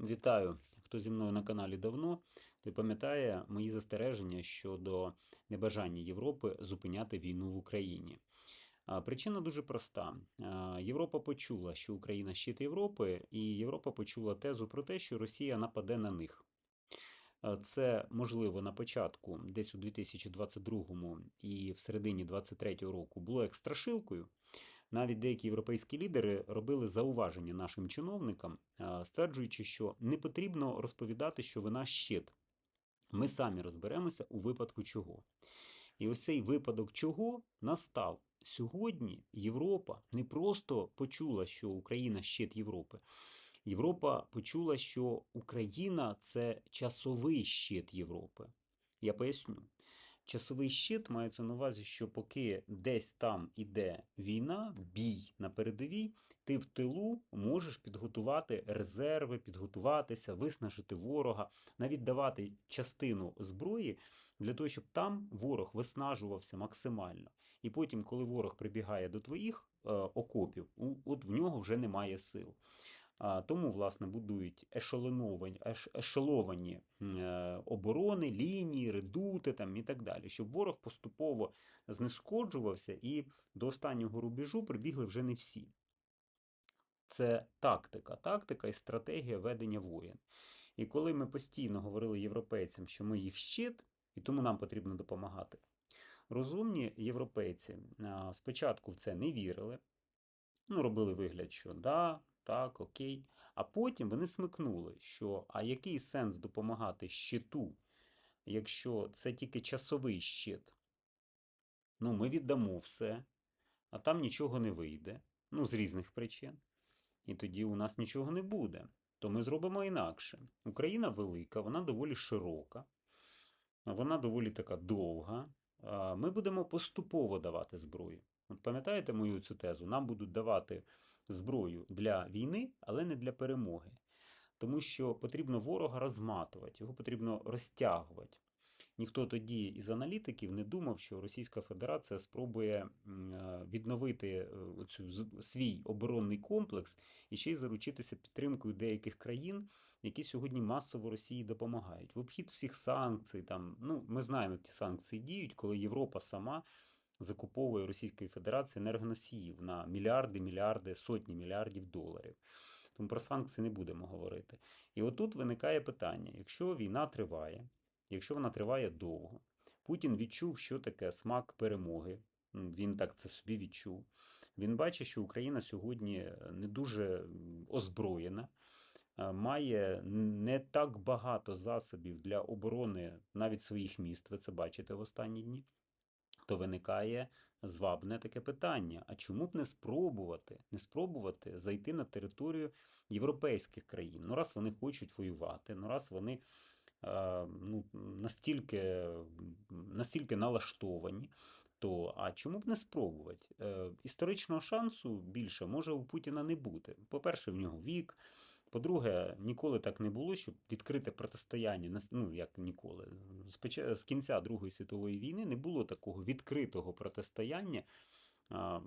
Вітаю! Хто зі мною на каналі давно, той пам'ятає мої застереження щодо небажання Європи зупиняти війну в Україні. Причина дуже проста. Європа почула, що Україна щит Європи, і Європа почула тезу про те, що Росія нападе на них. Це можливо на початку, десь у 2022 і в середині 2023 року було як страшилкою. Навіть деякі європейські лідери робили зауваження нашим чиновникам, стверджуючи, що не потрібно розповідати, що вина щит. Ми самі розберемося у випадку чого. І ось цей випадок чого настав. Сьогодні Європа не просто почула, що Україна щит Європи. Європа почула, що Україна це часовий щит Європи. Я поясню. Часовий щит мається на увазі, що поки десь там іде війна, бій на передовій, ти в тилу можеш підготувати резерви, підготуватися, виснажити ворога, навіть давати частину зброї для того, щоб там ворог виснажувався максимально. І потім, коли ворог прибігає до твоїх е, окопів, от в нього вже немає сил. Тому, власне, будують ешелоновані, еш, ешеловані е, оборони, лінії, редути там, і так далі, щоб ворог поступово знешкоджувався і до останнього рубежу прибігли вже не всі. Це тактика, тактика і стратегія ведення воєн. І коли ми постійно говорили європейцям, що ми їх щит, і тому нам потрібно допомагати. Розумні європейці спочатку в це не вірили, ну, робили вигляд, що да, так, окей. А потім вони смикнули, що а який сенс допомагати щиту, якщо це тільки часовий щит? Ну, ми віддамо все, а там нічого не вийде, ну, з різних причин. І тоді у нас нічого не буде. То ми зробимо інакше. Україна велика, вона доволі широка, вона доволі така довга. Ми будемо поступово давати зброю. От пам'ятаєте мою цю тезу? Нам будуть давати зброю для війни, але не для перемоги. Тому що потрібно ворога розматувати, його потрібно розтягувати. Ніхто тоді із аналітиків не думав, що Російська Федерація спробує е, відновити е, оцю свій оборонний комплекс і ще й заручитися підтримкою деяких країн, які сьогодні масово Росії допомагають. В обхід всіх санкцій, там, ну, ми знаємо, як санкції діють, коли Європа сама закуповує Російської Федерації енергоносіїв на мільярди, мільярди, сотні мільярдів доларів. Тому про санкції не будемо говорити. І отут виникає питання: якщо війна триває, якщо вона триває довго, Путін відчув, що таке смак перемоги. Він так це собі відчув. Він бачить, що Україна сьогодні не дуже озброєна, е, має не так багато засобів для оборони навіть своїх міст. Ви це бачите в останні дні. То виникає звабне таке питання: а чому б не спробувати, не спробувати зайти на територію європейських країн? Ну, раз вони хочуть воювати, ну раз вони е, ну, настільки, настільки налаштовані, то а чому б не спробувати? Е, історичного шансу більше може у Путіна не бути. По-перше, в нього вік. По-друге, ніколи так не було, щоб відкрите протистояння, ну як ніколи, з, кінця Другої світової війни не було такого відкритого протистояння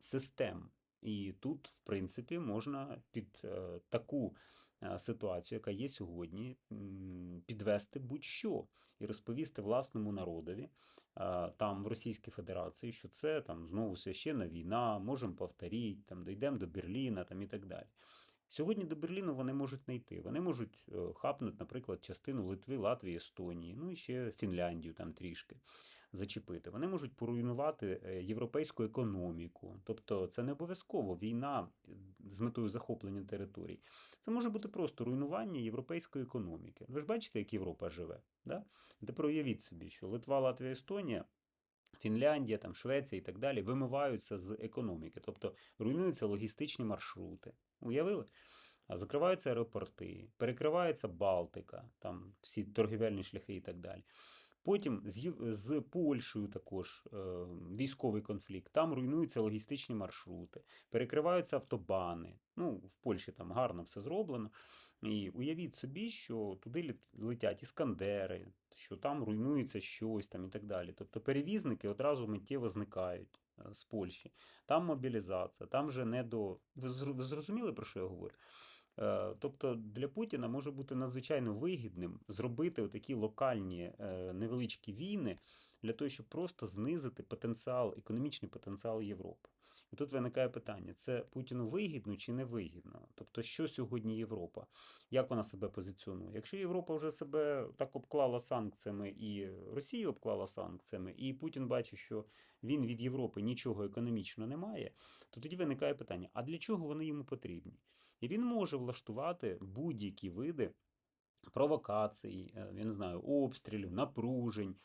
систем. І тут, в принципі, можна під е, таку е, ситуацію, яка є сьогодні, підвести будь-що і розповісти власному народові е, там в Російській Федерації, що це там знову священна війна, можемо повторити, там дійдемо до Берліна там, і так далі. Сьогодні до Берліну вони можуть не йти. Вони можуть е, хапнути, наприклад, частину Литви, Латвії, Естонії, ну і ще Фінляндію там трішки зачепити. Вони можуть поруйнувати е, європейську економіку. Тобто це не обов'язково війна е, з метою захоплення територій. Це може бути просто руйнування європейської економіки. Ви ж бачите, як Європа живе. Да? Тепер уявіть собі, що Литва, Латвія, Естонія. Фінляндія, там, Швеція і так далі вимиваються з економіки, тобто руйнуються логістичні маршрути. Уявили? Закриваються аеропорти, перекривається Балтика, там всі торгівельні шляхи і так далі. Потім з, з Польщею також е, військовий конфлікт. Там руйнуються логістичні маршрути, перекриваються автобани. Ну, в Польщі там гарно все зроблено. І уявіть собі, що туди летять іскандери, що там руйнується щось там і так далі. Тобто перевізники одразу миттєво зникають з Польщі. Там мобілізація, там вже не до. Ви зр- зрозуміли, про що я говорю? Е, Тобто для Путіна може бути надзвичайно вигідним зробити такі локальні е, невеличкі війни для того, щоб просто знизити потенціал, економічний потенціал Європи. І тут виникає питання: це Путіну вигідно чи не вигідно? Тобто, що сьогодні Європа? Як вона себе позиціонує? Якщо Європа вже себе так обклала санкціями, і Росія обклала санкціями, і Путін бачить, що він від Європи нічого економічно не має, то тоді виникає питання: а для чого вони йому потрібні? І він може влаштувати будь-які види провокацій, е, я не знаю, обстрілів, напружень.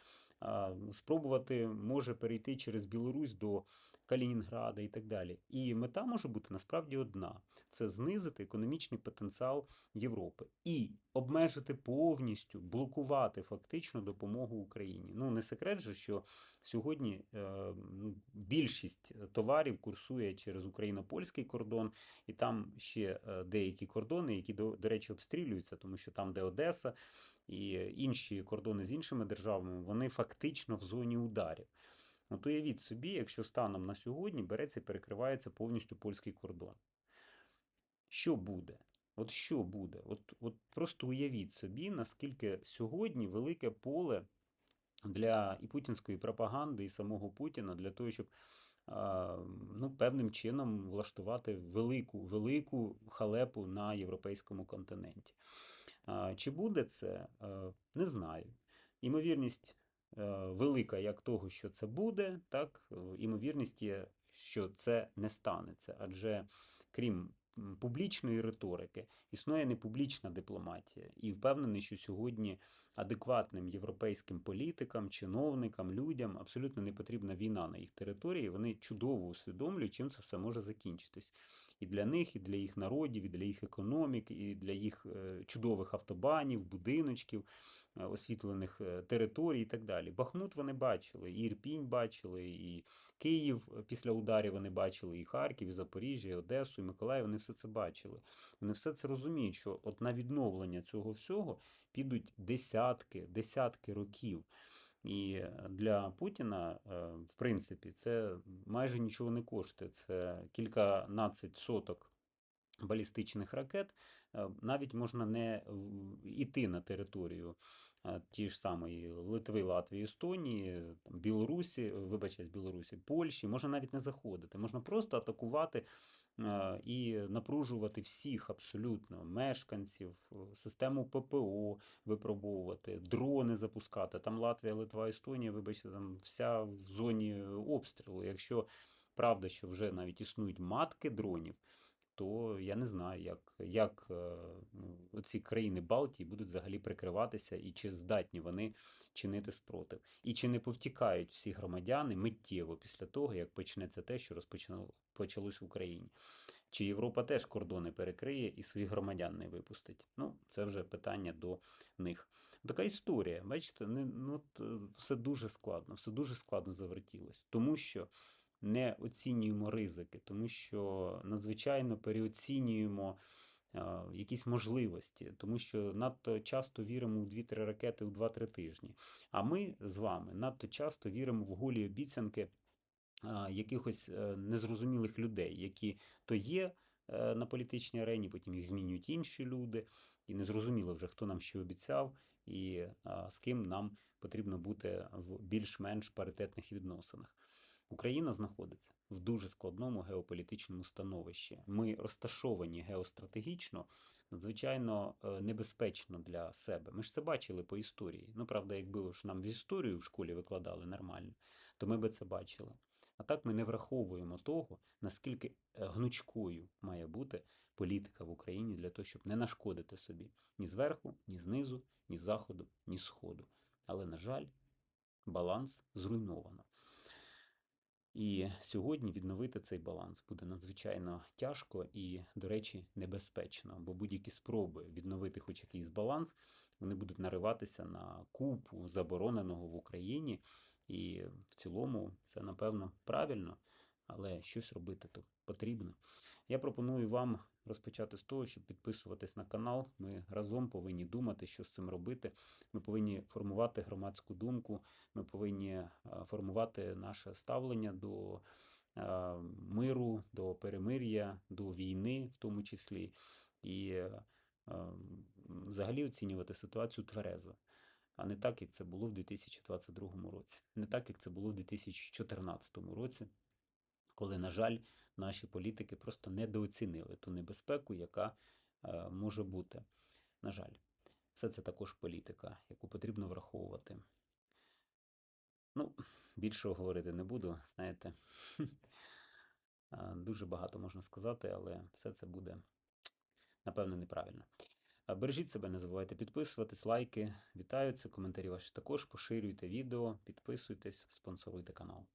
Спробувати може перейти через Білорусь до Калінінграда і так далі. І мета може бути насправді одна: це знизити економічний потенціал Європи і обмежити повністю, блокувати фактично допомогу Україні. Ну не секрет же, що сьогодні е, ну, більшість товарів курсує через україно-польський кордон, і там ще е, деякі кордони, які до, до речі обстрілюються, тому що там, де Одеса. І інші кордони з іншими державами, вони фактично в зоні ударів. От уявіть собі, якщо станом на сьогодні береться і перекривається повністю польський кордон. Що буде? От що буде? От, От просто уявіть собі, наскільки сьогодні велике поле для і путінської пропаганди, і самого Путіна для того, щоб ну, певним чином влаштувати велику, велику халепу на європейському континенті. Чи буде це? Не знаю. Імовірність Е, велика як того, що це буде, так е, імовірність є, що це не станеться. Адже крім публічної риторики, існує непублічна дипломатія, і впевнений, що сьогодні адекватним європейським політикам, чиновникам, людям абсолютно не потрібна війна на їх території. Вони чудово усвідомлюють, чим це все може закінчитись. І для них, і для їх народів, і для їх економік, і для їх е, чудових автобанів, будиночків. Е, освітлених е, територій і так далі. Бахмут вони бачили, і Ірпінь бачили, і Київ після ударів вони бачили, і Харків, і Запоріжжя, і Одесу, і Миколаїв. Вони все це бачили. Вони все це розуміють, що от на відновлення цього всього підуть десятки, десятки років. І для Путіна, в принципі, це майже нічого не коштує. Це кільканадцять соток балістичних ракет. Навіть можна не йти на територію ті ж самої Литви, Латвії, Естонії, Білорусі, вибачаюсь, Білорусі, Польщі, можна навіть не заходити, можна просто атакувати і напружувати всіх абсолютно мешканців, систему ППО випробовувати, дрони запускати. Там Латвія, Литва, Естонія, вибачте, там вся в зоні обстрілу. Якщо правда, що вже навіть існують матки дронів то я не знаю, як як е, ну, ці країни Балтії будуть взагалі прикриватися і чи здатні вони чинити спротив. І чи не повтікають всі громадяни миттєво після того, як почнеться те, що розпочалось в Україні. Чи Європа теж кордони перекриє і своїх громадян не випустить? Ну, це вже питання до них. Така історія, бачите, не, ну, е, все дуже складно, все дуже складно завертілось, тому що не оцінюємо ризики, тому що надзвичайно переоцінюємо якісь можливості, тому що надто часто віримо в 2-3 ракети у 2-3 тижні. А ми з вами надто часто віримо в голі обіцянки якихось е, незрозумілих людей, які то є е, на політичній арені, потім їх змінюють інші люди, і незрозуміло вже, хто нам що обіцяв, і з ким нам потрібно бути в більш-менш паритетних відносинах. Україна знаходиться в дуже складному геополітичному становищі. Ми розташовані геостратегічно, надзвичайно е, небезпечно для себе. Ми ж це бачили по історії. Ну, правда, якби ж нам в історію в школі викладали нормально, то ми би це бачили. А так ми не враховуємо того, наскільки е, гнучкою має бути політика в Україні для того, щоб не нашкодити собі ні зверху, ні знизу, ні заходу, ні сходу. Але, на жаль, баланс зруйновано. І сьогодні відновити цей баланс буде надзвичайно тяжко і, до речі, небезпечно, бо будь-які спроби відновити хоч якийсь баланс, вони будуть нариватися на купу забороненого в Україні. І в цілому це, напевно, правильно, але щось робити то потрібно. Я пропоную вам розпочати з того, щоб підписуватись на канал. Ми разом повинні думати, що з цим робити. Ми повинні формувати громадську думку, ми повинні е, формувати наше ставлення до е, миру, до перемир'я, до війни, в тому числі. і е, взагалі оцінювати ситуацію тверезо, а не так, як це було в 2022 році, не так, як це було в 2014 році, коли, на жаль, наші політики просто недооцінили ту небезпеку, яка е, може бути. На жаль, все це також політика, яку потрібно враховувати. Ну, більшого говорити не буду, знаєте. Дуже багато можна сказати, але все це буде, напевно, неправильно. Бережіть себе, не забувайте підписуватись, лайки. Вітаю, це коментарі ваші також. Поширюйте відео, підписуйтесь, спонсоруйте канал.